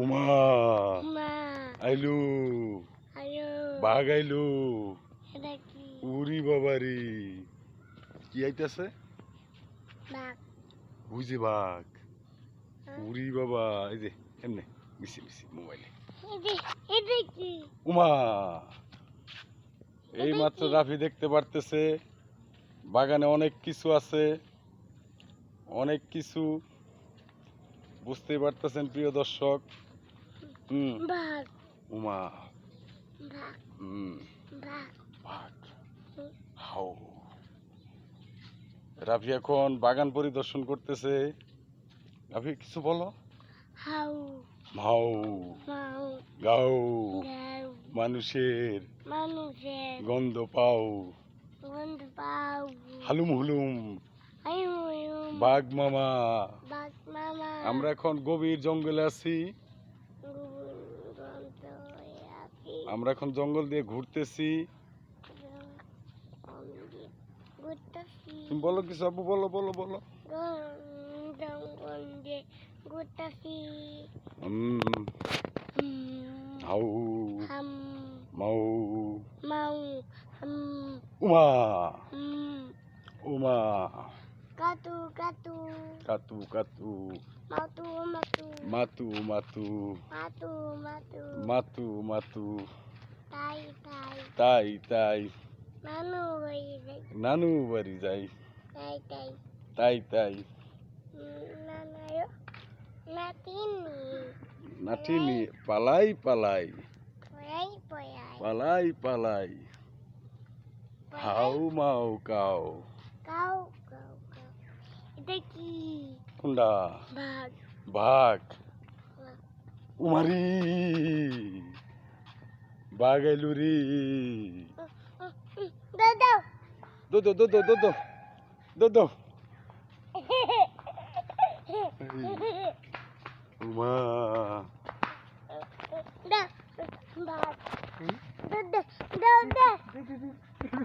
উমা আইলু বাঘ আইলু উরি বাবারি। কি আইতাছে? বুঝি বাঘ। উরি বাবা এই যে এমনে মিশি মিশি মোবাইলে। উমা এই মাত্র রাফি দেখতে পারতেছে। বাগানে অনেক কিছু আছে। অনেক কিছু বুঝতে পারতেছেন প্রিয় দর্শক। হুম। উমা। হুম। বাঘ। হাও। রাফি এখন বাগান পরিদর্শন করতেছে। রাফি কিছু বলো? হাউ মাও। মাউ গাও। মানুষের মানুষের গন্ধ পাও। হালুম হুলুম। বাঘ মামা। আমরা এখন গভীর জঙ্গলে আছি। আমরা এখন জঙ্গল দিয়ে ঘুরতেছি। তুমি বলো কিছু আবু বলো বলো বলো। জঙ্গল দিয়ে ঘুরতেছি। হাউ হাম মাউ। উমা উমা। কাতু কাতু। কাতু কাতু। মাতু মাতু মাতু মাতু মাতু মাতু তাই তাই তাই তাই নানু বাড়ি যাই নানু বাড়ি যাই তাই তাই তাই তাই নাতিনি নাতিনি পালাই পালাই পালাই পালাই পালাই হাউ মাউ কাউ কাউ কাউ কাউ এটা কি কোনটা ভাগ ভাগ উমারি বাগেলুরি দোদো। দোদো দোদো দোদো উমা। দোদো।